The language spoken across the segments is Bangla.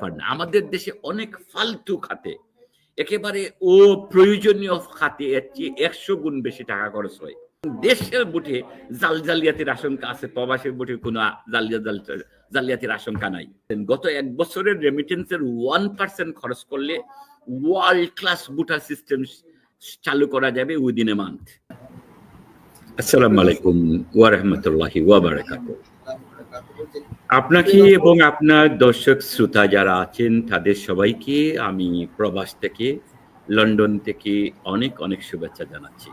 পারে না। আমাদের দেশে অনেক ফালতু খাতে। একেবারে ও প্রয়োজনীয় খাতে এর চেয়ে একশো গুণ বেশি টাকা খরচ হয়। দেশের বুটে জাল জালিয়াতির আশঙ্কা আছে, প্রবাসের বুটে কোনো জালিয়া জালিয়াতির আশঙ্কা নাই। গত এক বছরের রেমিটেন্সের ওয়ান পার্সেন্ট খরচ করলে ওয়ার্ল্ড ক্লাস বুটার সিস্টেম চালু করা যাবে উইদিন এ মান্থ আসসালামু আলাইকুম ওয়া রাহমাতুল্লাহি ওয়া বারাকাতুহু। আপনাকে এবং আপনার দর্শক শ্রোতা যারা আছেন, তাদের সবাইকে আমি প্রবাস থেকে, লন্ডন থেকে অনেক অনেক শুভেচ্ছা জানাচ্ছি।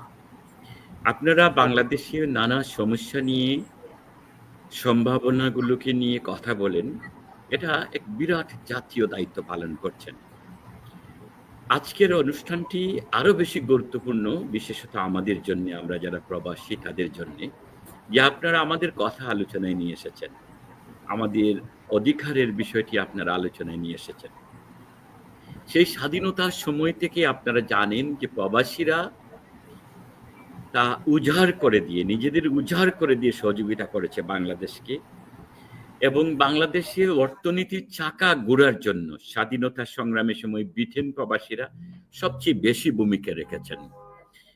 আপনারা বাংলাদেশে নানা সমস্যা নিয়ে, সম্ভাবনাগুলোকে নিয়ে কথা বলেন, এটা এক বিরাট জাতীয় দায়িত্ব পালন করছেন। আজকের অনুষ্ঠানটি আরও বেশি গুরুত্বপূর্ণ, বিশেষত আমাদের জন্য, আমরা যারা প্রবাসী, তাদের জন্য। যে আপনারা আমাদের কথা আলোচনায় নিয়ে এসেছেন। আমাদের অধিকারের বিষয়টি আপনারা আলোচনায় নিয়ে এসেছেন। সেই স্বাধীনতার সময় থেকে আপনারা জানেন যে প্রবাসীরা তা উজাড় করে দিয়ে, নিজেদের উজাড় করে দিয়ে সহযোগিতা করেছে বাংলাদেশকে এবং বাংলাদেশের অর্থনীতির চাকা ঘোরার জন্য স্বাধীনতা সংগ্রামের সময় ব্রিটেন প্রবাসীরা সবচেয়ে বেশি ভূমিকা রেখেছেন।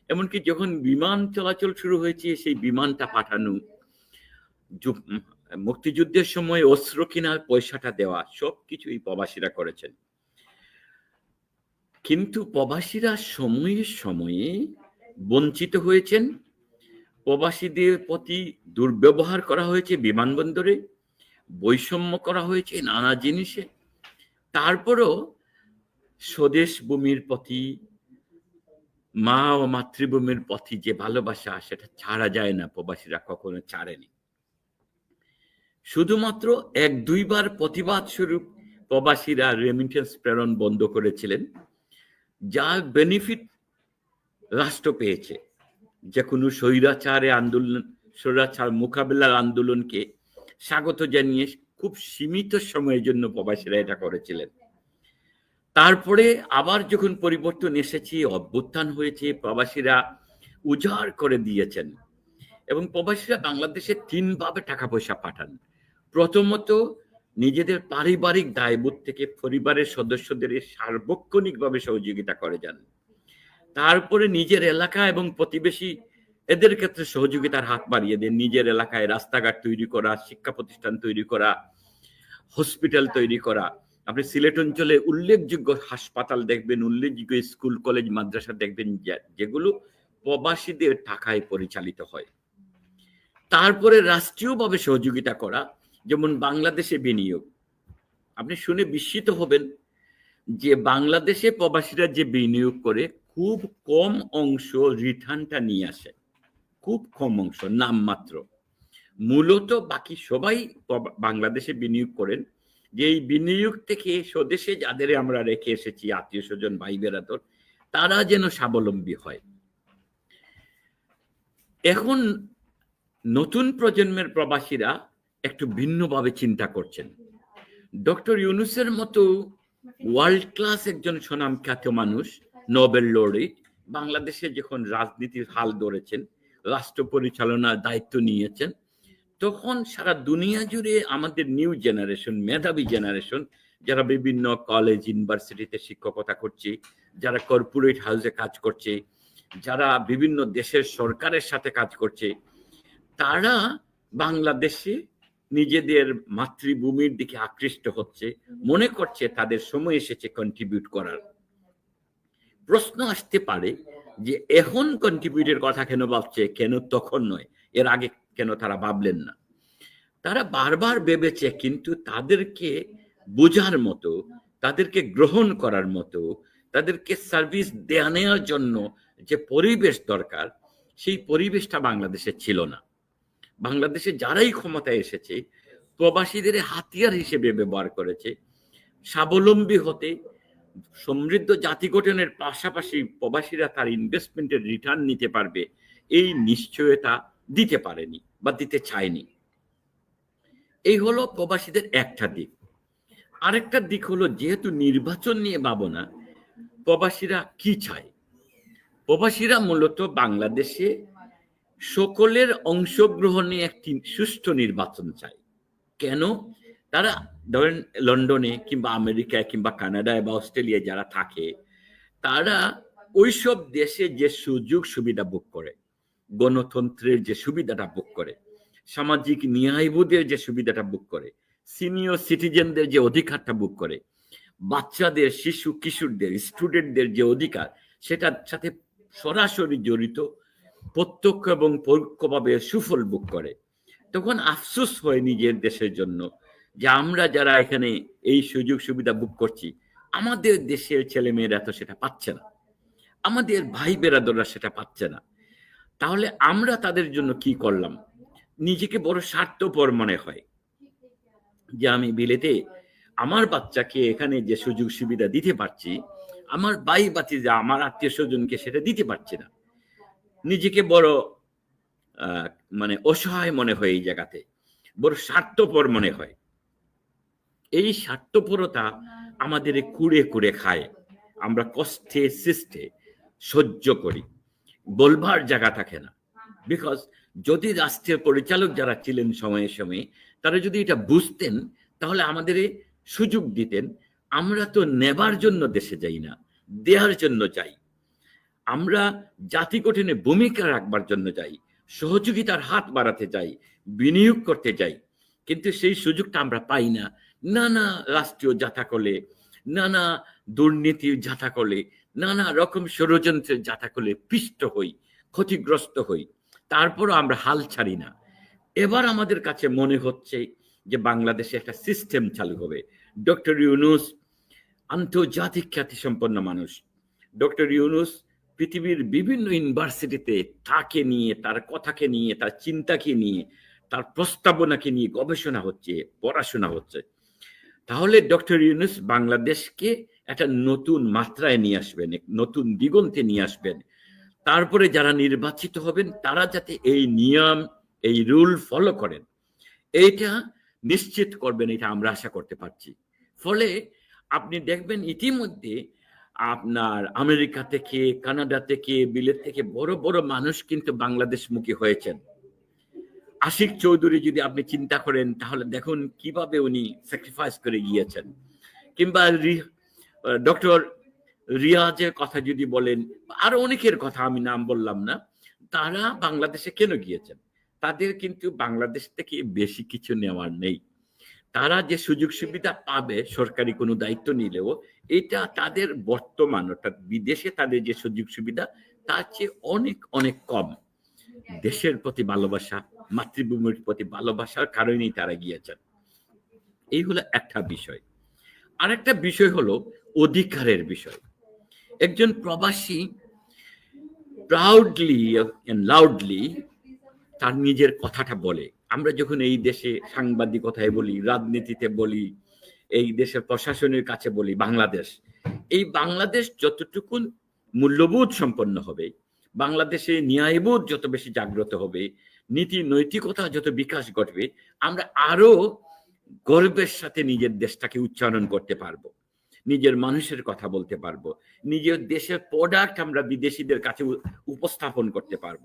এমনকি যখন বিমান চলাচল শুরু হয়েছে, সেই বিমানটা পাঠানো মুক্তিযুদ্ধের সময় অস্ত্র কেনার পয়সাটা দেওয়া সব কিছুই প্রবাসীরা করেছেন। কিন্তু প্রবাসীরা সময়ে সময়ে বঞ্চিত হয়েছেন। প্রবাসীদের প্রতি দুর্ব্যবহার করা হয়েছে বিমানবন্দরে, বৈষম্য করা হয়েছে নানা জিনিসে। তারপরও স্বদেশ ভূমির প্রতি মা ও মাতৃভূমির পথে যে ভালোবাসা, সেটা ছাড়া যায় না, প্রবাসীরা কখনো ছাড়েনি। শুধুমাত্র এক দুইবার প্রতিবাদ স্বরূপ প্রবাসীরা রেমিটেন্স প্রেরণ বন্ধ করেছিলেন যার বেনিফিট রাষ্ট্র পেয়েছে। যে কোনো স্বৈরাচারে আন্দোলন, স্বৈরাচার মোকাবিলার আন্দোলনকে স্বাগত জানিয়ে খুব সীমিত সময়ের জন্য প্রবাসীরা এটা করেছিলেন। তারপরে আবার যখন পরিবর্তন এসেছে, অভ্যুত্থান হয়েছে, প্রবাসীরা উজাড় করে দিয়েছেন এবং প্রবাসীরা বাংলাদেশে তিনভাবে টাকা পয়সা পাঠান। প্রথমত, নিজেদের পারিবারিক দায়বোধ থেকে পরিবারের সদস্যদের সার্বক্ষণিকভাবে সহযোগিতা করে যান। তারপরে নিজের এলাকা এবং প্রতিবেশী এদের ক্ষেত্রে সহযোগিতার হাত বাড়িয়ে দেন। নিজের এলাকায় রাস্তাঘাট তৈরি করা, শিক্ষা প্রতিষ্ঠান তৈরি করা, হসপিটাল তৈরি করা আপনি সিলেট অঞ্চলে উল্লেখযোগ্য হাসপাতাল দেখবেন, উল্লেখযোগ্য স্কুল, কলেজ, মাদ্রাসা দেখবেন যেগুলো প্রবাসীদের টাকায় পরিচালিত হয়। তারপরে রাষ্ট্রীয়ভাবে সহযোগিতা করা, যেমন বাংলাদেশে বিনিয়োগ। আপনি শুনে বিস্মিত হবেন যে বাংলাদেশে প্রবাসীরা যে বিনিয়োগ করে, খুব কম অংশ রিটার্নটা নিয়ে আসে। খুব কম অংশ, নামমাত্র। মূলত বাকি সবাই বাংলাদেশে বিনিয়োগ করেন। যে এই বিনিয়োগ থেকে স্বদেশে যাদের আমরা রেখে এসেছি, আত্মীয় স্বজন, ভাই বেরাদর, তারা যেন স্বাবলম্বী হয়। এখন নতুন প্রজন্মের প্রবাসীরা একটু ভিন্নভাবে চিন্তা করছেন। ডক্টর ইউনুসের মতো ওয়ার্ল্ড ক্লাস একজন খ্যাত মানুষ, নোবেল লরিট, বাংলাদেশে যখন রাজনীতির হাল ধরেছেন, রাষ্ট্র পরিচালনার দায়িত্ব নিয়েছেন তখন সারা দুনিয়া জুড়ে আমাদের নিউ জেনারেশন, মেধাবী জেনারেশন, যারা বিভিন্ন কলেজ ইউনিভার্সিটিতে শিক্ষকতা করছে, যারা কর্পোরেট হাউসে কাজ করছে, যারা বিভিন্ন দেশের সরকারের সাথে কাজ করছে, তারা বাংলাদেশে নিজেদের মাতৃভূমির দিকে আকৃষ্ট হচ্ছে, মনে করছে তাদের সময় এসেছে কন্ট্রিবিউট করার। প্রশ্ন আসতে পারে যে, এখন কন্ট্রিবিউটের কথা কেন ভাবছে? কেন তখন নয়? এর আগে কেন তারা ভাবলেন না। তারা বারবার ভেবেছে কিন্তু তাদেরকে বোঝার মতো, তাদেরকে গ্রহণ করার মতো, তাদেরকে সার্ভিস দেয়া নেওয়ার জন্য যে পরিবেশ দরকার, সেই পরিবেশটা বাংলাদেশে ছিল না। বাংলাদেশে যারাই ক্ষমতায় এসেছে, প্রবাসীদের হাতিয়ার হিসেবে ব্যবহার করেছে। স্বাবলম্বী হতে, সমৃদ্ধ জাতি গঠনের পাশাপাশি প্রবাসীরা তার ইনভেস্টমেন্টের রিটার্ন নিতে পারবে, এই নিশ্চয়তা দিতে পারেনি। বা দিতে চায়নি। এই হলো প্রবাসীদের একটা দিক। আরেকটা দিক হলো যেহেতু নির্বাচন নিয়ে ভাবনা প্রবাসীরা কি চায়? প্রবাসীরা মূলত বাংলাদেশে সকলের অংশগ্রহণে একটি সুষ্ঠু নির্বাচন চায়। কেন? তারা ধরেন লন্ডনে কিংবা আমেরিকায় কিংবা কানাডায় বা অস্ট্রেলিয়ায় যারা থাকে, তারা ওইসব দেশে যে সুযোগ সুবিধা বুক করে গণতন্ত্রের যে সুবিধাটা বুক করে, সামাজিক ন্যায়বোধের যে সুবিধাটা বুক করে সিনিয়র সিটিজেনদের যে অধিকারটা বুক করে, বাচ্চাদের, শিশু, কিশোরদের স্টুডেন্টদের যে অধিকার, সেটার সাথে সরাসরি জড়িত, প্রত্যক্ষ এবং পরোক্ষভাবে সুফল বুক করে। তখন আফসোস হয় নিজের দেশের জন্য যে আমরা যারা এখানে এই সুযোগ সুবিধা বুক করছি, আমাদের দেশের ছেলে মেয়েরা তো সেটা পাচ্ছে না। আমাদের ভাই বেরাদররা সেটা পাচ্ছে না। তাহলে আমরা তাদের জন্য কি করলাম? নিজেকে বড় স্বার্থপর মনে হয় যে আমি বিলেতে আমার বাচ্চাকে এখানে যে সুযোগ সুবিধা দিতে পারছি, আমার বাই বাতি যা আমার আত্মীয় স্বজনকে সেটা দিতে পারছি না। নিজেকে বড় মানে অসহায় মনে হয় এই জায়গাতে, বড় স্বার্থপর মনে হয়। এই স্বার্থপরতা আমাদের কুড়ে কুড়ে খায়। আমরা কষ্টে, সৃষ্টে সহ্য করি। বলবার জায়গা থাকে না। বিকজ যদি রাষ্ট্রের পরিচালক যারা ছিলেন সময়ে সময়ে, তারা যদি এটা বুঝতেন, তাহলে আমাদের সুযোগ দিতেন, আমরা তো নেবার জন্য দেশে যাই না দেওয়ার জন্য যাই। আমরা জাতি গঠনে ভূমিকা রাখবার জন্য যাই, সহযোগিতার হাত বাড়াতে যাই, বিনিয়োগ করতে যাই, কিন্তু সেই সুযোগটা আমরা পাই না। নানা রাষ্ট্রীয় জাতাকলে নানা দুর্নীতির জাতাকলে নানা রকম ষড়যন্ত্রের জাতাকলে পিষ্ট হই, ক্ষতিগ্রস্ত হই, তারপরও আমরা হাল ছাড়ি না। এবার আমাদের কাছে মনে হচ্ছে যে বাংলাদেশে একটা সিস্টেম চালু হবে। ডক্টর ইউনুস আন্তর্জাতিক খ্যাতিসম্পন্ন মানুষ। ডক্টর ইউনুস পৃথিবীর বিভিন্ন ইউনিভার্সিটিতে তাকে নিয়ে, তার কথাকে নিয়ে, তার চিন্তাকে নিয়ে, তার প্রস্তাবনাকে নিয়ে গবেষণা হচ্ছে, পড়াশোনা হচ্ছে। তাহলে ডক্টর ইউনুস বাংলাদেশকে একটা নতুন মাত্রায় নিয়ে আসবেন নতুন দিগন্তে নিয়ে আসবেন। তারপরে যারা নির্বাচিত হবেন, তারা যাতে এই নিয়ম, এই রুল ফলো করেন। এইটা নিশ্চিত করবেন, এটা আমরা আশা করতে পারছি। ফলে আপনি দেখবেন ইতিমধ্যে আপনার আমেরিকা থেকে, কানাডা থেকে, বিলেত থেকে বড় বড় মানুষ কিন্তু বাংলাদেশমুখী হয়েছেন। আশিক চৌধুরী যদি আপনি চিন্তা করেন, তাহলে দেখুন কীভাবে উনি স্যাক্রিফাইস করে গিয়েছেন। কিংবা ডক্টর রিয়াজের কথা যদি বলেন, আরও অনেকের কথা আমি নাম বললাম না, তারা বাংলাদেশে কেন গিয়েছেন? তাদের কিন্তু বাংলাদেশ থেকে বেশি কিছু নেওয়ার নেই। তারা যে সুযোগ সুবিধা পাবে সরকারি কোনো দায়িত্ব নিলেও, এটা তাদের বর্তমান, অর্থাৎ বিদেশে তাদের যে সুযোগ সুবিধা, তার চেয়ে অনেক অনেক কম। দেশের প্রতি ভালোবাসা, মাতৃভূমির প্রতি ভালোবাসার কারণেই তারা গিয়েছেন। এই হলো একটা বিষয়। আরেকটা বিষয় হলো অধিকারের বিষয়। একজন প্রবাসী প্রাউডলি লাউডলি তার নিজের কথাটা বলে। আমরা যখন এই দেশে সাংবাদিকতায় বলি, রাজনীতিতে বলি, এই দেশের প্রশাসনের কাছে বলি, বাংলাদেশ, এই বাংলাদেশ যতটুকু মূল্যবোধ সম্পন্ন হবে, বাংলাদেশে ন্যায়বোধ যত বেশি জাগ্রত হবে, নীতি নৈতিকতা যত বিকাশ ঘটবে, আমরা আরও গর্বের সাথে নিজের দেশটাকে উচ্চারণ করতে পারব। নিজের মানুষের কথা বলতে পারব। নিজের দেশের প্রোডাক্ট আমরা বিদেশিদের কাছে উপস্থাপন করতে পারব।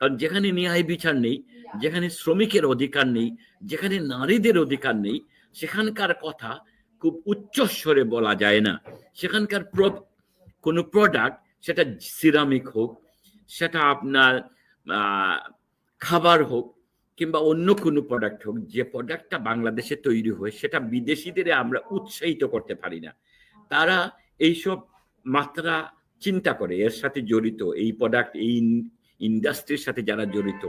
কারণ যেখানে ন্যায় বিচার নেই, যেখানে শ্রমিকের অধিকার নেই, যেখানে নারীদের অধিকার নেই, সেখানকার কথা খুব উচ্চস্বরে বলা যায় না। সেখানকার কোনো প্রোডাক্ট সেটা সিরামিক হোক, সেটা আপনার খাবার হোক, কিংবা অন্য কোনো প্রোডাক্ট হোক, যে প্রোডাক্টটা বাংলাদেশে তৈরি হয়, সেটা বিদেশিদের আমরা উৎসাহিত করতে পারি না। তারা এইসব মাত্রা চিন্তা করে, এর সাথে জড়িত, এই প্রোডাক্ট এই ইন্ডাস্ট্রির সাথে যারা জড়িত,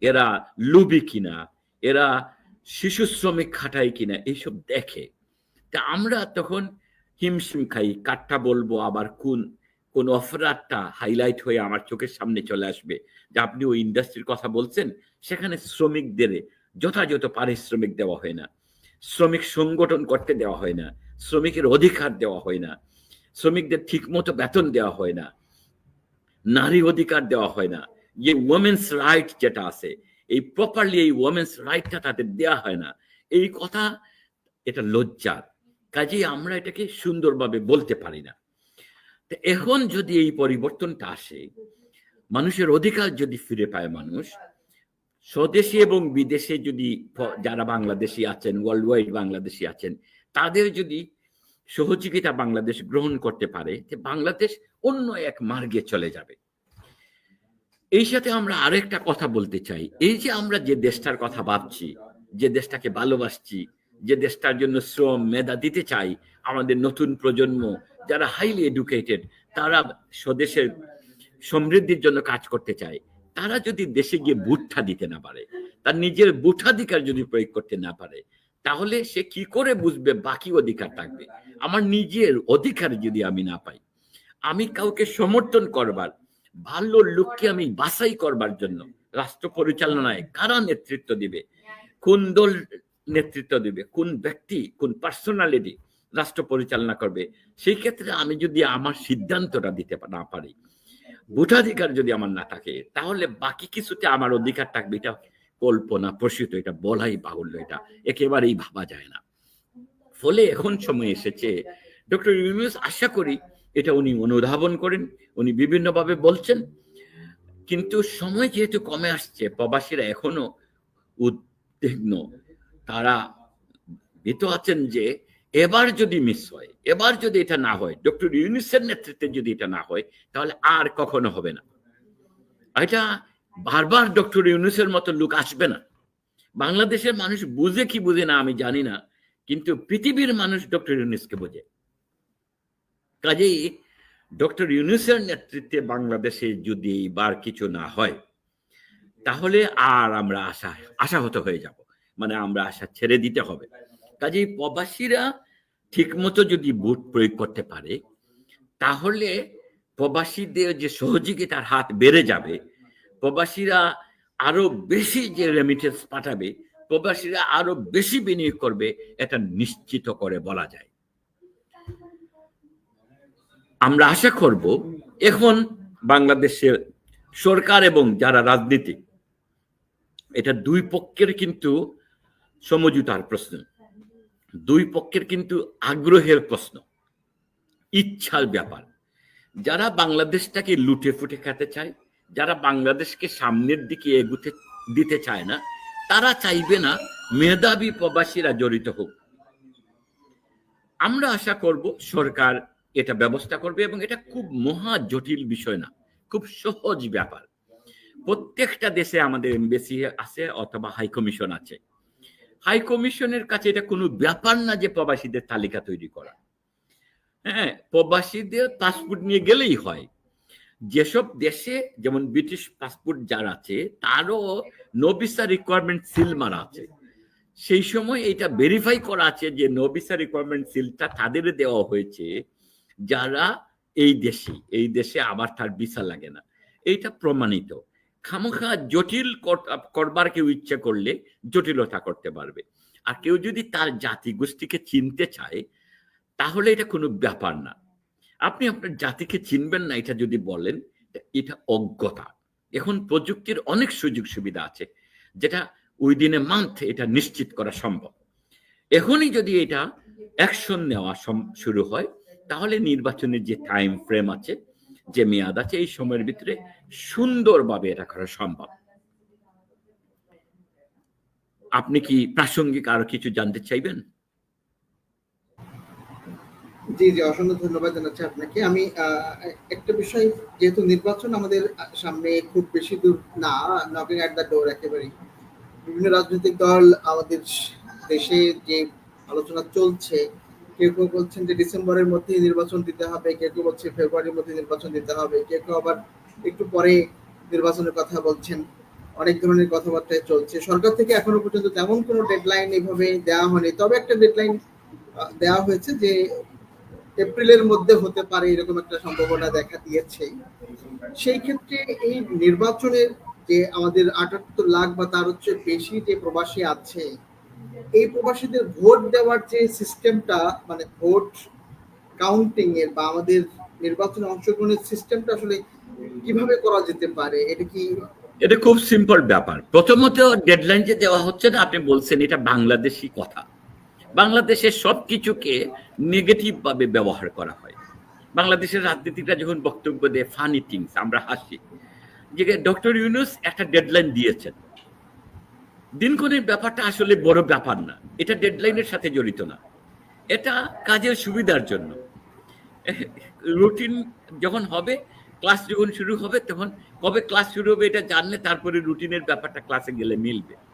এরা লুবি কিনা, এরা শিশু শ্রমিক খাটায় কিনা, এইসব দেখে। তা আমরা তখন হিমশিম খাই, কাঠটা বলব, আবার কোন কোন অফারটা হাইলাইট হয়ে আমার চোখের সামনে চলে আসবে। যে আপনি ওই ইন্ডাস্ট্রির কথা বলছেন, সেখানে শ্রমিকদের যথাযথ পারিশ্রমিক দেওয়া হয় না। শ্রমিক সংগঠন করতে দেওয়া হয় না। শ্রমিকের অধিকার দেওয়া হয় না। শ্রমিকদের ঠিকমতো বেতন দেওয়া হয় না। নারী অধিকার দেওয়া হয় না। যে ওমেন্স রাইট যেটা আছে, এই প্রপারলি এই ওমেন্স রাইটটা তাদের দেওয়া হয় না। এই কথা, এটা লজ্জার। কাজেই আমরা এটাকে সুন্দরভাবে বলতে পারি না। এখন যদি এই পরিবর্তনটা আসে, মানুষের অধিকার যদি ফিরে পায় মানুষ, স্বদেশী এবং বিদেশে যদি যারা বাংলাদেশি আছেন ওয়ার্ল্ড ওয়াইড বাংলাদেশি আছেন তাদের যদি সহযোগিতা বাংলাদেশ গ্রহণ করতে পারে, যে বাংলাদেশ অন্য এক মার্গে চলে যাবে। এই সাথে আমরা আরেকটা কথা বলতে চাই। এই যে আমরা যে দেশটার কথা ভাবছি, যে দেশটাকে ভালোবাসছি, যে দেশটার জন্য শ্রম, মেধা দিতে চাই, আমাদের নতুন প্রজন্ম, যারা হাইলি এডুকেটেড তারা স্বদেশের সমৃদ্ধির জন্য কাজ করতে চায়, তারা যদি দেশে গিয়ে বুটটা দিতে না পারে, তার নিজের বুঠাধিকার যদি প্রয়োগ করতে না পারে তাহলে সে কি করে বুঝবে বাকি অধিকার থাকবে? আমার নিজের অধিকার যদি আমি না পাই, আমি কাউকে সমর্থন করবার, ভালো লোককে আমি বাছাই করবার জন্য রাষ্ট্র পরিচালনায় কারা নেতৃত্ব দিবে? কোন দল নেতৃত্ব দিবে? কোন ব্যক্তি, কোন পার্সোনালিটি রাষ্ট্র পরিচালনা করবে? সেই ক্ষেত্রে আমি যদি আমার সিদ্ধান্তটা দিতে না পারি, ভোটাধিকার যদি আমার না থাকে, তাহলে বাকি কিছুতে আমার অধিকার থাকবে, এটা কল্পনা, প্রসূত, এটা বলাই বাহুল্য, এটা একেবারেই ভাবা যায় না। ফলে এখন সময় এসেছে। ডক্টর ইউনুস, আশা করি এটা উনি অনুধাবন করেন, উনি বিভিন্নভাবে বলছেন। কিন্তু সময় যেহেতু কমে আসছে, প্রবাসীরা এখনও উদ্বিগ্ন। তারা ভীত আছেন যে এবার যদি মিস হয়, এবার যদি এটা না হয়, ডক্টর ইউনিসের নেতৃত্বে যদি এটা না হয়, তাহলে আর কখনো হবে না। এটা বারবার ডক্টর ইউনুসের মতো লোক আসবে না। বাংলাদেশের মানুষ বুঝে কি বুঝে না আমি জানি না, কিন্তু পৃথিবীর মানুষ ডক্টর ইউনুসকে বোঝে। কাজেই ডক্টর ইউনুসের নেতৃত্বে বাংলাদেশে যদি বার কিছু না হয়, তাহলে আর আমরা আশা, আশাহত হয়ে যাব। মানে আমরা আশা ছেড়ে দিতে হবে। কাজেই প্রবাসীরা ঠিকমতো যদি ভোট প্রয়োগ করতে পারে, তাহলে প্রবাসীদের যে সহযোগিতার হাত বেড়ে যাবে প্রবাসীরা আরও বেশি যে রেমিটেন্স পাঠাবে, প্রবাসীরা আরও বেশি বিনিয়োগ করবে, এটা নিশ্চিত করে বলা যায়। আমরা আশা করব, এখন বাংলাদেশের সরকার এবং যারা রাজনীতি এটা দুই পক্ষের কিন্তু সমঝোতার প্রশ্ন। দুই পক্ষের কিন্তু আগ্রহের প্রশ্ন, ইচ্ছার ব্যাপার। যারা বাংলাদেশটাকে লুটে ফুটে খেতে চায় যারা বাংলাদেশকে সামনের দিকে এগুতে দিতে চায় না, তারা চাইবে না মেধাবী প্রবাসীরা জড়িত হোক। আমরা আশা করব সরকার এটা ব্যবস্থা করবে এবং এটা খুব মহা জটিল বিষয় না, খুব সহজ ব্যাপার। প্রত্যেকটা দেশে আমাদের এমবেসি আছে অথবা হাই কমিশন আছে। হাই কমিশনের কাছে এটা কোনো ব্যাপার না যে প্রবাসীদের তালিকা তৈরি করা। হ্যাঁ প্রবাসীদের পাসপোর্ট নিয়ে গেলেই হয়। যেসব দেশে যেমন ব্রিটিশ পাসপোর্ট যার আছে, তারও নো ভিসা রিকোয়ারমেন্ট সিল মারা আছে। সেই সময় এটা ভেরিফাই করা আছে যে নো ভিসা রিকোয়ারমেন্ট সিলটা তাদের দেওয়া হয়েছে, যারা এই দেশে এই দেশে আবার তার ভিসা লাগে না। এইটা প্রমাণিত। খামোখা জটিল কর- করবার কেউ ইচ্ছে করলে জটিলতা করতে পারবে। আর কেউ যদি তার জাতি গোষ্ঠীকে চিনতে চায়, তাহলে এটা কোনো ব্যাপার না। আপনি আপনার জাতিকে চিনবেন না, এটা যদি বলেন এটা অজ্ঞতা। এখন প্রযুক্তির অনেক সুযোগ সুবিধা আছে, যেটা উইদিন এ মান্থ এটা নিশ্চিত করা সম্ভব। এখনই যদি এটা অ্যাকশন নেওয়া শুরু হয়, তাহলে নির্বাচনের যে টাইম ফ্রেম আছে, যে মেয়াদ আছে, এই সময়ের ভিতরে সুন্দরভাবে এটা করা সম্ভব। আপনি কি প্রাসঙ্গিক আরও কিছু জানতে চাইবেন? জি জি, অসংখ্য ধন্যবাদ জানাচ্ছি আপনাকে। আমি একটা বিষয়, যেহেতু নির্বাচন আমাদের সামনে খুব বেশি দূর না নকিং অ্যাট দ্য ডোর একেবারেই। বিভিন্ন রাজনৈতিক দল আমাদের দেশে যে আলোচনা চলছে, কেউ কেউ বলছেন যে ডিসেম্বরের মধ্যে নির্বাচন দিতে হবে, কেউ কেউ বলছে ফেব্রুয়ারির মধ্যে নির্বাচন দিতে হবে, কেউ কেউ আবার একটু পরে নির্বাচনের কথা বলছেন, অনেক ধরনের কথাবার্তায় চলছে। সরকার থেকে এখনও পর্যন্ত তেমন কোনো ডেডলাইন এভাবে দেওয়া হয়নি। তবে একটা ডেডলাইন দেওয়া হয়েছে যে এপ্রিলের মধ্যে হতে পারে এরকম একটা সম্ভাবনা দেখা দিয়েছে। সেই ক্ষেত্রে এই নির্বাচনের যে আমাদের আটাত্তর লাখ বা তার হচ্ছে বেশি যে প্রবাসী আছে, এই প্রবাসীদের ভোট দেওয়ার যে সিস্টেমটা মানে ভোট কাউন্টিং এর বা আমাদের নির্বাচনে অংশগ্রহণের সিস্টেমটা আসলে কীভাবে করা যেতে পারে, এটা কি এটা খুব সিম্পল ব্যাপার। প্রথমত ডেডলাইন যে দেওয়া হচ্ছে না, আপনি বলছেন এটা বাংলাদেশি কথা। বাংলাদেশের সবকিছুকে নেগেটিভ ভাবে ব্যবহার করা হয়। বাংলাদেশের রাজনীতিটা যখন বক্তব্য দেয় ফানি থিংস আমরা হাসি। যে ডক্টর ইউনুস একটা ডেডলাইন দিয়েছেন। দিনক্ষণের ব্যাপারটা আসলে বড় ব্যাপার না। এটা ডেডলাইনের সাথে জড়িত না। এটা কাজের সুবিধার জন্য। রুটিন যখন হবে ক্লাস যখন শুরু হবে, তখন কবে ক্লাস শুরু হবে এটা জানলে তারপরে রুটিনের ব্যাপারটা ক্লাসে গেলে মিলবে।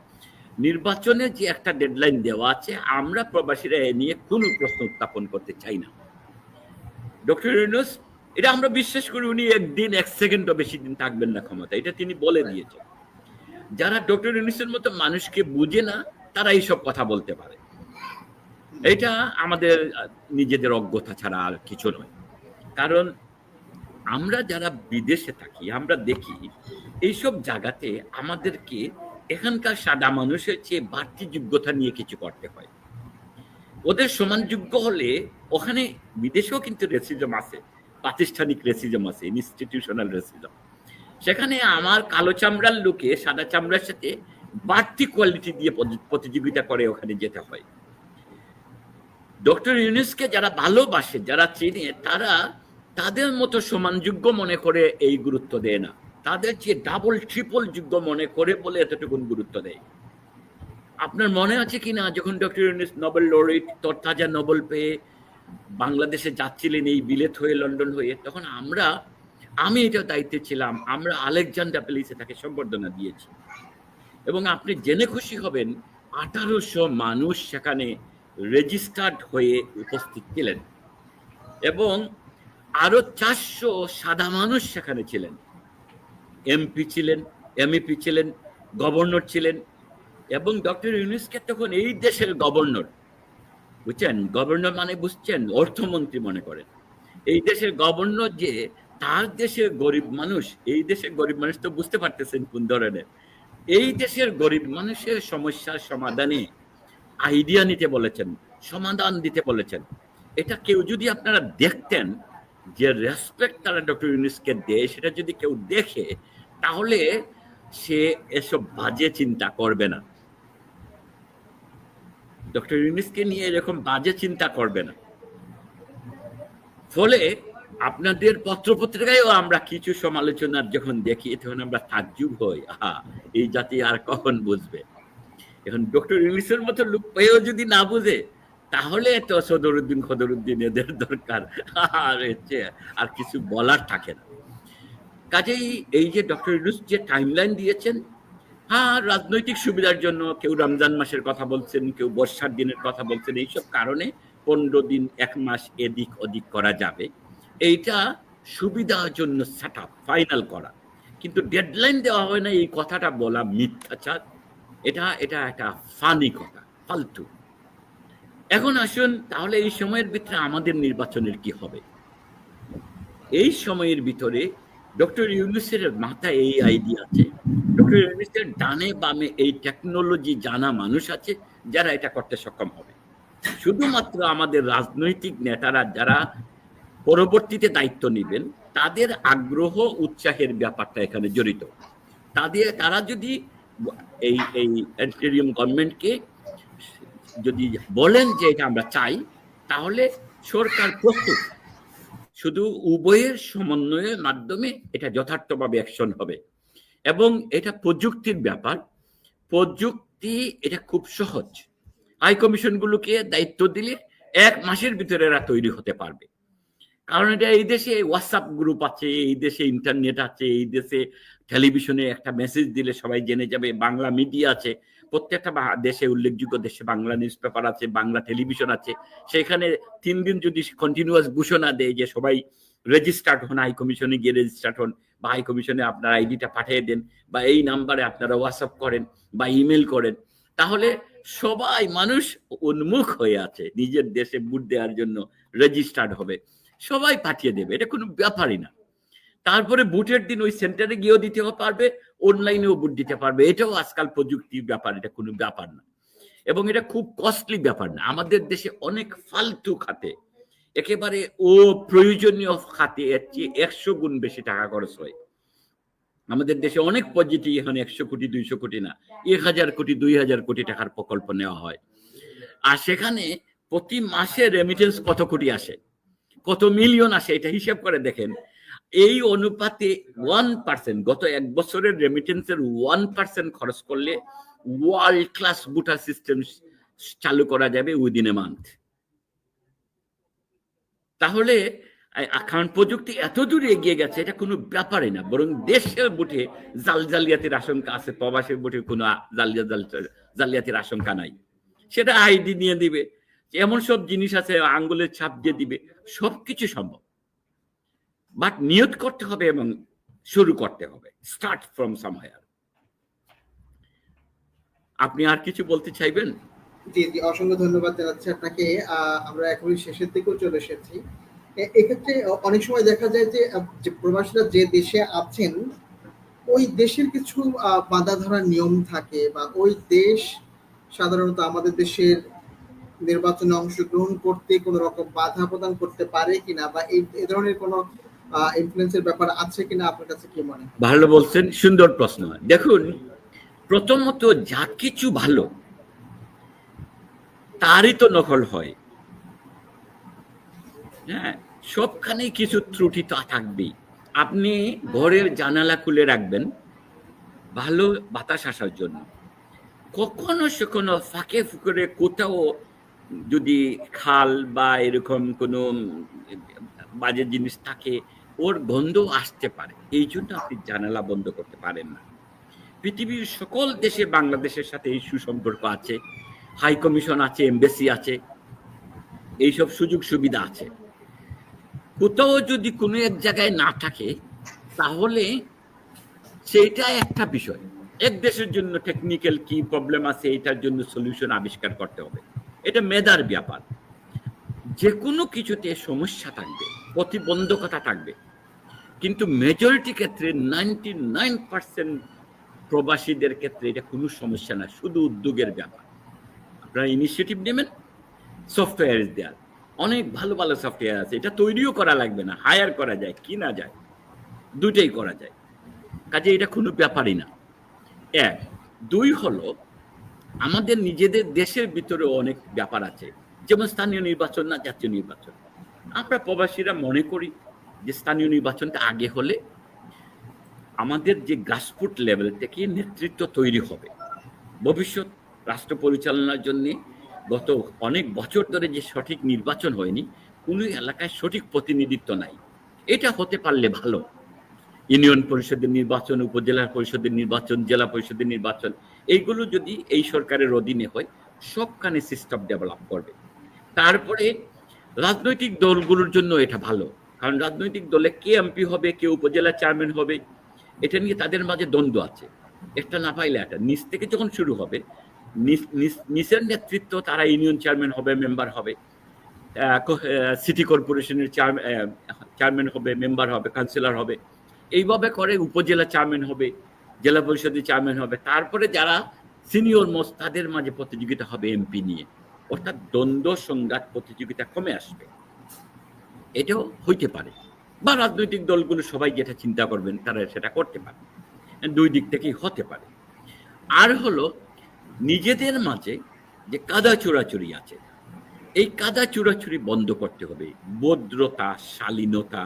নির্বাচনে যে একটা ডেডলাইন দেওয়া আছে আমরা প্রবাসীরা এ নিয়ে কোনো প্রশ্ন উত্থাপন করতে চাই না। ডক্টর ইউনুস এটা আমরা বিশ্বাস করি উনি একদিন এক সেকেন্ডও বেশি দিন থাকবেন না ক্ষমতা এটা তিনি বলে দিয়েছেন। যারা ডক্টর ইউনুসের মতো মানুষকে বুঝে না তারা এইসব কথা বলতে পারে। এটা আমাদের নিজেদের অজ্ঞতা ছাড়া আর কিছু নয়। কারণ আমরা যারা বিদেশে থাকি আমরা দেখি এইসব জায়গাতে আমাদেরকে এখানকার সাদা মানুষের চেয়ে বাড়তি যোগ্যতা নিয়ে কিছু করতে হয়। ওদের সমান যোগ্য হলে ওখানে বিদেশেও কিন্তু রেসিজম আছে, প্রাতিষ্ঠানিক রেসিজম আছে ইনস্টিটিউশনাল রেসিজম সেখানে আমার কালো চামড়ার লোকে সাদা চামড়ার সাথে বাড়তি কোয়ালিটি দিয়ে প্রতিযোগিতা করে ওখানে যেতে হয়। ডক্টর ইউনুসকে যারা ভালোবাসে, যারা চেনে, তারা তাদের মতো সমানযোগ্য মনে করে এই গুরুত্ব দেয় না। তাদের চেয়ে ডাবল ট্রিপল যোগ্য মনে করে বলে এতটুকুন গুরুত্ব দেয়। আপনার মনে আছে কি না যখন ডক্টর ইউনুস নোবেল লরিট তরতাজা নোবেল পেয়ে বাংলাদেশে যাচ্ছিলেন এই বিলেত হয়ে লন্ডন হয়ে, তখন আমরা, আমি এটা দায়িত্বে ছিলাম, আমরা আলেকজান্ডার প্যালিসে তাকে সম্বর্ধনা দিয়েছি। এবং আপনি জেনে খুশি হবেন, আঠারোশো মানুষ সেখানে রেজিস্টার্ড হয়ে উপস্থিত ছিলেন। এবং আরও চারশো সাদা মানুষ সেখানে ছিলেন। এমপি ছিলেন এমইপি ছিলেন, গভর্নর ছিলেন, এবং ডক্টর ইউনুসকে তখন এই দেশের গভর্নর, বুঝছেন? গভর্নর মানে বুঝছেন, অর্থমন্ত্রী মনে করেন। এই দেশের গভর্নর যে, তার দেশের গরিব মানুষ, এই দেশের গরিব মানুষ তো বুঝতে পারতেছেন কোন ধরনের। এই দেশের গরিব মানুষের সমস্যার সমাধানে আইডিয়া নিতে বলেছেন, সমাধান দিতে বলেছেন। এটা কেউ যদি আপনারা দেখতেন যে রেসপেক্ট তারা ডক্টর ইউনুসকে দেয়, সেটা যদি কেউ দেখে তাহলে সে এসব বাজে চিন্তা করবে না। ডক্টর ইউনুসকে নিয়ে এরকম বাজে চিন্তা করবে না। ফলে আপনাদের পত্রপত্রিকায়ও আমরা কিছু সমালোচনার যখন দেখি, তখন আমরা তাজ্জুব হই। আহা, এই জাতি আর কখন বুঝবে? এখন ডক্টর ইউনিসের মতো লোক পেয়েও যদি না বুঝে, তাহলে তো সদরুদ্দিন খদরুদ্দিন এদের দরকার। আর কিছু বলার থাকে না। কাজেই এই যে ডক্টর ইউনুস যে টাইমলাইন দিয়েছেন হ্যাঁ রাজনৈতিক সুবিধার জন্য কেউ রমজান মাসের কথা বলছেন, কেউ বর্ষার দিনের কথা বলছেন, এইসব কারণে পনেরো দিন, এক মাস এদিক ওদিক করা যাবে। এইটা সুবিধার জন্য সেট আপ ফাইনাল করা। কিন্তু ডেডলাইন দেওয়া হয় না, এই কথাটা বলা মিথ্যাচার। এটা এটা একটা ফানি কথা, ফালতু। এখন আসুন, তাহলে এই সময়ের ভিতরে আমাদের নির্বাচনের কি হবে? এই সময়ের ভিতরে ডক্টর ইউনুসের মাথায় এই আইডিয়া আছে। ডক্টর ইউনুসের ডানে বামে এই টেকনোলজি জানা মানুষ আছে, যারা এটা করতে সক্ষম হবে। শুধুমাত্র আমাদের রাজনৈতিক নেতারা যারা পরবর্তীতে দায়িত্ব নেবেন, তাদের আগ্রহ, উৎসাহের ব্যাপারটা এখানে জড়িত। তাদের, তারা যদি এই এই অ্যান্টেরিয়াম গভর্নমেন্টকে যদি বলেন যে এটা আমরা চাই, তাহলে সরকার প্রস্তুত। শুধু উভয়ের সমন্বয়ের মাধ্যমে এটা যথার্থভাবে অ্যাকশন হবে। এবং এটা প্রযুক্তির ব্যাপার। প্রযুক্তি এটা খুব সহজ। হাই কমিশনগুলোকে দায়িত্ব দিলে এক মাসের ভিতরে এরা তৈরি হতে পারবে। কারণ এটা এই দেশে হোয়াটসঅ্যাপ গ্রুপ আছে, এই দেশে ইন্টারনেট আছে, এই দেশে টেলিভিশনে একটা মেসেজ দিলে সবাই জেনে যাবে, বাংলা মিডিয়া আছে। প্রত্যেকটা দেশে উল্লেখযোগ্য দেশে বাংলা নিউজ পেপার আছে, বাংলা টেলিভিশন আছে। সেখানে তিন দিন যদি কন্টিনিউয়াস ঘোষণা দেয় যে সবাই রেজিস্টার্ড হন হাই কমিশনে গিয়ে রেজিস্টার্ড হন বা হাই কমিশনে আপনার আইডিটা পাঠিয়ে দেন বা এই নাম্বারে আপনারা হোয়াটসঅ্যাপ করেন বা ইমেল করেন, তাহলে সবাই মানুষ উন্মুখ হয়ে আছে। নিজের দেশে ভোট দেওয়ার জন্য রেজিস্টার্ড হবে। সবাই পাঠিয়ে দেবে। এটা কোনো ব্যাপারই না। তারপরে ভোটের দিন ওই সেন্টারে গিয়েও দিতে পারবে, অনলাইনেও ভোট দিতে পারবে। এটাও আজকাল প্রযুক্তির ব্যাপার, এটা কোনো ব্যাপার না। এবং এটা খুব কস্টলি ব্যাপার না। আমাদের দেশে অনেক ফালতু খাতে। একেবারে ও প্রয়োজনীয় খাতে এর চেয়ে একশো গুণ বেশি টাকা খরচ হয়। আমাদের দেশে অনেক পদ্ধতি, এখানে একশো কোটি, দুইশো কোটি না, এক হাজার কোটি, দুই হাজার কোটি টাকার প্রকল্প নেওয়া হয়। আর সেখানে প্রতি মাসে রেমিটেন্স কত কোটি আসে? কত মিলিয়ন আসে? এটা হিসাব করে দেখেন। এই অনুপাতে ওয়ান পার্সেন্ট গত এক বছরের রেমিটেন্সের ওয়ান পার্সেন্ট খরচ করলে ওয়ার্ল্ড ক্লাস বুটার সিস্টেম চালু করা যাবে উইদিন এ মান্থ তাহলে কারণ প্রযুক্তি এত দূরে এগিয়ে গেছে, এটা কোনো ব্যাপারই না। বরং দেশের বুটে জাল জালিয়াতির আশঙ্কা আছে, প্রবাসের বুটে কোনো জালিয়াতির আশঙ্কা নাই। সেটা আইডি নিয়ে দিবে। এমন সব জিনিস আছে, আঙ্গুলের ছাপ দিয়ে দিবে। সবকিছু সম্ভব। বাট নিয়ত করতে হবে এবং শুরু করতে হবে। স্টার্ট ফ্রম সামহায়ার আপনি আর কিছু বলতে চাইবেন? জি জি, অসংখ্য ধন্যবাদ জানাচ্ছি আপনাকে। আমরা এখনই শেষের দিকেও চলে এসেছি। এক্ষেত্রে অনেক সময় দেখা যায় যে প্রবাসীরা যে দেশে আছেন, ওই দেশের কিছু বাঁধা ধরা নিয়ম থাকে বা ওই দেশ সাধারণত আমাদের দেশের নির্বাচনে অংশগ্রহণ করতে কোনো রকম বাধা প্রদান করতে পারে কিনা বা এই ধরনের কোনো ইনফ্লুয়েন্সের ব্যাপার আছে কিনা আপনার কাছে কি মনে হয়? ভালো বলছেন, সুন্দর প্রশ্ন। দেখুন, প্রথমত যা কিছু ভালো, তারই তো নকল হয়। হ্যাঁ সবখানেই কিছু ত্রুটি তো থাকবেই। আপনি ঘরের জানালা খুলে রাখবেন, ভালো বাতাস আসার জন্য। কখনো সখনো ফাঁকে ফুকরে কোথাও যদি খাল বা এরকম কোনো বাজে জিনিস থাকে ওর গন্ধ আসতে পারে। এই জন্য আপনি জানালা বন্ধ করতে পারেন না। পৃথিবীর সকল দেশে বাংলাদেশের সাথে এই সুসম্পর্ক আছে। হাই কমিশন আছে, এমবেসি আছে। এইসব সুযোগ সুবিধা আছে। কোথাও যদি কোনো এক জায়গায় না থাকে, তাহলে সেইটা একটা বিষয়। এক দেশের জন্য টেকনিক্যাল কি প্রবলেম আছে, এটার জন্য সলিউশন আবিষ্কার করতে হবে। এটা মেধার ব্যাপার। যে কোনো কিছুতে সমস্যা থাকবে, প্রতিবন্ধকতা থাকবে। কিন্তু মেজরিটি ক্ষেত্রে নাইনটি নাইন পার্সেন্ট প্রবাসীদের ক্ষেত্রে এটা কোনো সমস্যা না, শুধু উদ্যোগের ব্যাপার। আপনারা ইনিশিয়েটিভ নেবেন সফটওয়্যার দেওয়ার অনেক ভালো ভালো সফটওয়্যার আছে, এটা তৈরিও করা লাগবে না হায়ার করা যায়, কিনা যায় দুটাই করা যায়। কাজে এটা কোনো ব্যাপারই না। এক, দুই হলো, আমাদের নিজেদের দেশের ভিতরেও অনেক ব্যাপার আছে, যেমন স্থানীয় নির্বাচন না জাতীয় নির্বাচন। আমরা প্রবাসীরা মনে করি যে স্থানীয় নির্বাচনটা আগে হলে আমাদের যে গ্রাসফুট লেভেল থেকে নেতৃত্ব তৈরি হবে। ভবিষ্যৎ রাষ্ট্র পরিচালনার জন্য গত অনেক বছর ধরে যে সঠিক নির্বাচন হয়নি, কোনো এলাকায় সঠিক প্রতিনিধিত্ব নাই। এটা হতে পারলে ভালো। ইউনিয়ন পরিষদের নির্বাচন, উপজেলা পরিষদের নির্বাচন, জেলা পরিষদের নির্বাচন, এইগুলো যদি এই সরকারের অধীনে হয়, সবখানে সিস্টেম ডেভেলপ করবে। তারপরে রাজনৈতিক দলগুলোর জন্য এটা ভালো। কারণ রাজনৈতিক দলে কে এমপি হবে, কে উপজেলা চেয়ারম্যান হবে, এটা নিয়ে তাদের মাঝে দ্বন্দ্ব আছে। একটা না পাইলে একটা। নিচ থেকে যখন শুরু হবে, নিচ- নিচ- নিচের নেতৃত্ব তারা ইউনিয়ন চেয়ারম্যান হবে মেম্বার হবে। সিটি কর্পোরেশনের চেয়ারম্যান হবে মেম্বার হবে কাউন্সিলর হবে। এইভাবে করে উপজেলা চেয়ারম্যান হবে, জেলা পরিষদের চেয়ারম্যান হবে। তারপরে যারা সিনিয়র মোস্ট তাদের মাঝে প্রতিযোগিতা হবে এমপি নিয়ে। অর্থাৎ দ্বন্দ্ব, সংঘাত, প্রতিযোগিতা কমে আসবে। এটাও হইতে পারে। বা রাজনৈতিক দলগুলো সবাই যেটা চিন্তা করবেন, তারা সেটা করতে পারে। দুই দিক থেকেই হতে পারে। আর হলো, নিজেদের মাঝে যে কাদা চোরাচুরি আছে, এই কাদা চুরাচুরি বন্ধ করতে হবে। ভদ্রতা, শালীনতা,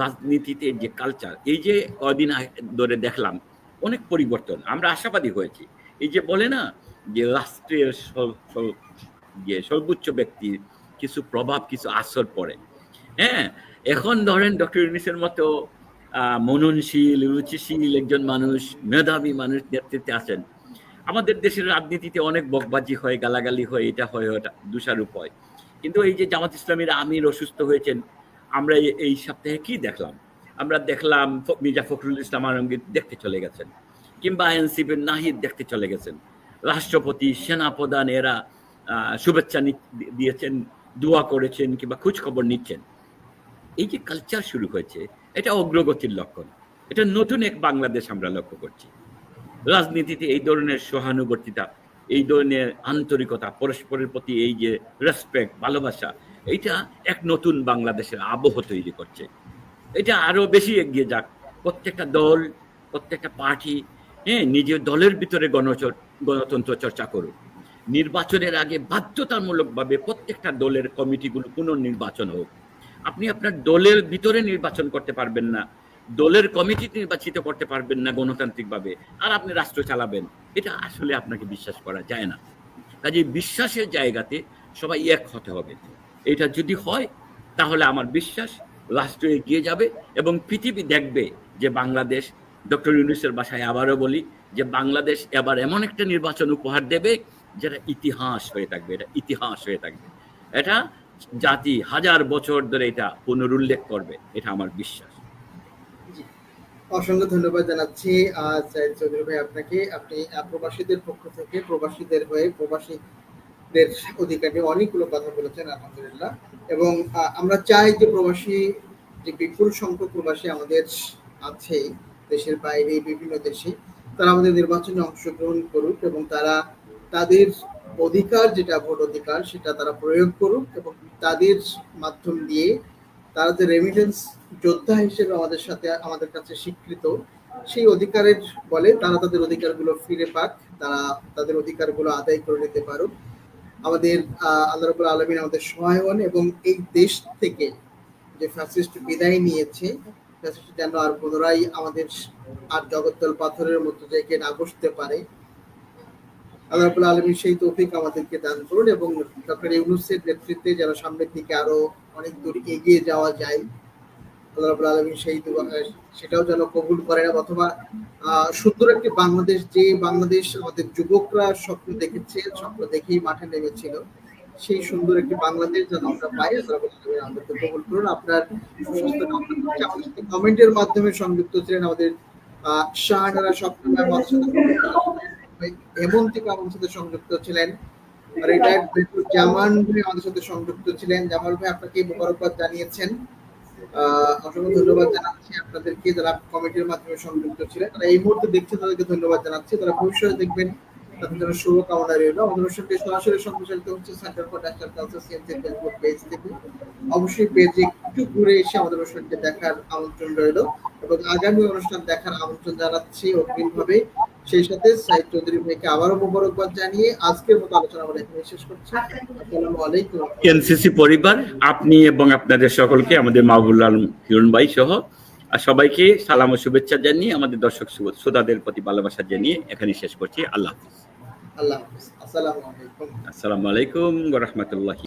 রাজনীতিতে যে কালচার এই যে কদিন ধরে দেখলাম, অনেক পরিবর্তন। আমরা আশাবাদী হয়েছি। এই যে বলে না, যে রাষ্ট্রের যে সর্বোচ্চ ব্যক্তির কিছু প্রভাব, কিছু আসর পড়ে। হ্যাঁ এখন ধরেন ডক্টর ইউনিসের মতো মননশীল, রুচিশীল একজন মানুষ, মেধাবী মানুষ নেতৃত্বে আছেন। আমাদের দেশের রাজনীতিতে অনেক বকবাজি হয়, গালাগালি হয়, এটা হয়, ওটা দোষারোপ হয়। কিন্তু এই যে জামাত ইসলামীর আমির অসুস্থ হয়েছেন, আমরা এই- সপ্তাহে কি দেখলাম? আমরা দেখলাম মির্জা ফখরুল ইসলাম আলমগীর দেখতে চলে গেছেন, কিংবা এনসিপির নাহিদ দেখতে চলে গেছেন। রাষ্ট্রপতি, সেনাপ্রধান এরা শুভেচ্ছা দিয়েছেন, দোয়া করেছেন, কিংবা খোঁজ খবর নিচ্ছেন। এই যে কালচার শুরু হয়েছে, এটা অগ্রগতির লক্ষণ। এটা নতুন এক বাংলাদেশ আমরা লক্ষ্য করছি। রাজনীতিতে এই ধরনের সহানুভূতিতা, এই ধরনের আন্তরিকতা, পরস্পরের প্রতি এই যে রেসপেক্ট ভালোবাসা, এইটা এক নতুন বাংলাদেশের আবহ তৈরি করছে। এটা আরও বেশি এগিয়ে যাক। প্রত্যেকটা দল, প্রত্যেকটা পার্টি হ্যাঁ নিজের দলের ভিতরে গণচর, গণতন্ত্র চর্চা করুক। নির্বাচনের আগে বাধ্যতামূলকভাবে প্রত্যেকটা দলের কমিটিগুলো পুনর্নির্বাচন হোক। আপনি আপনার দলের ভিতরে নির্বাচন করতে পারবেন না। দলের কমিটি নির্বাচিত করতে পারবেন না গণতান্ত্রিকভাবে। আর আপনি রাষ্ট্র চালাবেন। এটা আসলে আপনাকে বিশ্বাস করা যায় না। কাজে বিশ্বাসের জায়গাতে সবাই এক হতে হবে। এটা যদি হয়, তাহলে আমার বিশ্বাস রাষ্ট্র এগিয়ে যাবে এবং পৃথিবী দেখবে যে বাংলাদেশ, ডক্টর ইউনুসের বাসায় আবারও বলি যে বাংলাদেশ এবার এমন একটা নির্বাচন উপহার দেবে যেটা ইতিহাস হয়ে থাকবে। এটা ইতিহাস হয়ে থাকবে। এটা জাতি হাজার বছর ধরে এটা পুনরুল্লেখ করবে, এটা আমার বিশ্বাস। অসংখ্য ধন্যবাদ জানাচ্ছি সাইদ চৌধুরী ভাই আপনাকে। আপনি প্রবাসীদের পক্ষ থেকে, প্রবাসীদের হয়ে প্রবাসীদের অধিকার নিয়ে অনেকগুলো কথা বলেছেন, আলহামদুলিল্লাহ। এবং আমরা চাই যে প্রবাসী, যে বিপুল সংখ্যক প্রবাসী আমাদের আছে দেশের বাইরে, বিভিন্ন দেশে, তারা আমাদের নির্বাচনে অংশগ্রহণ করুক এবং তারা তাদের অধিকার, যেটা ভোট অধিকার, সেটা তারা প্রয়োগ করুক এবং তাদের মাধ্যম দিয়ে তারা যে রেমিটেন্স যোদ্ধা হিসেবে আমাদের সাথে, আমাদের কাছে স্বীকৃত, সেই অধিকারের বলে তারা তাদের অধিকারগুলো ফিরে পাক, তারা তাদের অধিকারগুলো আদায় করে নিতে পারুক। আমাদের আল্লাহ রাবুল আলমিন আমাদের সহায় হন এবং এই দেশ থেকে যে ফ্যাসিস্ট বিদায় নিয়েছে ফ্যাসিস্ট যেন আর পুনরায় আমাদের আর জগদ্দল পাথরের মতো জায়গায় না বসতে পারে আল্লাহ রাবুল আলমীর সেই তৌফিক আমাদেরকে দান করুন এবং ডক্টর ইউনুসের নেতৃত্বে যেন সামনের দিকে আরও অনেক দূর এগিয়ে যাওয়া যায়। আল্লাহ রাবুল আলমী সেই সেটাও যেন কবুল করেন অথবা সুন্দর একটি বাংলাদেশ যে বাংলাদেশ আমাদের যুবকরা স্বপ্ন দেখেছে স্বপ্ন দেখেই মাঠে নেমেছিল সেই সুন্দর একটি বাংলাদেশ যেন আমরা পাই। আমাদেরকে কবুল করুন। আপনার। কমেন্টের মাধ্যমে সংযুক্ত ছিলেন আমাদের আহ, শাহানারা স্বপ্ন ম্যাম আমাদের সাথে সংযুক্ত ছিলেন। জামান ভাই আমাদের সাথে সংযুক্ত ছিলেন। জামাল ভাই আপনাকে মোবারকবাদ জানিয়েছেন। অসংখ্য ধন্যবাদ জানাচ্ছি আপনাদেরকে যারা কমিটির মাধ্যমে সংযুক্ত ছিলেন। তারা এই মুহূর্তে দেখছেন, তাদেরকে ধন্যবাদ জানাচ্ছি। তারা ভবিষ্যতে দেখবেন, তাদের জন্য শুভকামনা রইল। আমাদের অনুষ্ঠানটি সরাসরি সম্প্রচারিত হচ্ছে centre for national council CNC Facebook page থেকে। অবশ্যই পেজে একটু ঘুরে এসে আমাদের অনুষ্ঠানটি দেখার আমন্ত্রণ রইল। এবং আগামী অনুষ্ঠান দেখার আমন্ত্রণ জানাচ্ছি অগ্রিমভাবে। সেই সাথে সাইদ চৌধুরী ভাইকে আবারও মোবারকবাদ জানিয়ে আজকের মতো আলোচনা আমরা এখানে শেষ করছি। আসসালামু আলাইকুম। এনসিসি পরিবার আপনি এবং আপনাদের সকলকে আমাদের মাহবুল আলম হিরণ ভাই সহ আর সবাইকে সালাম ও শুভেচ্ছা জানিয়ে আমাদের দর্শক শ্রো- শ্রোতাদের প্রতি ভালোবাসা জানিয়ে এখানে শেষ করছি। আল্লাহ হাফিজ। আল্লাহ হাফিজ। আসসালামু আলাইকুম। আসসালামু আলাইকুম রহমতুল্লাহি।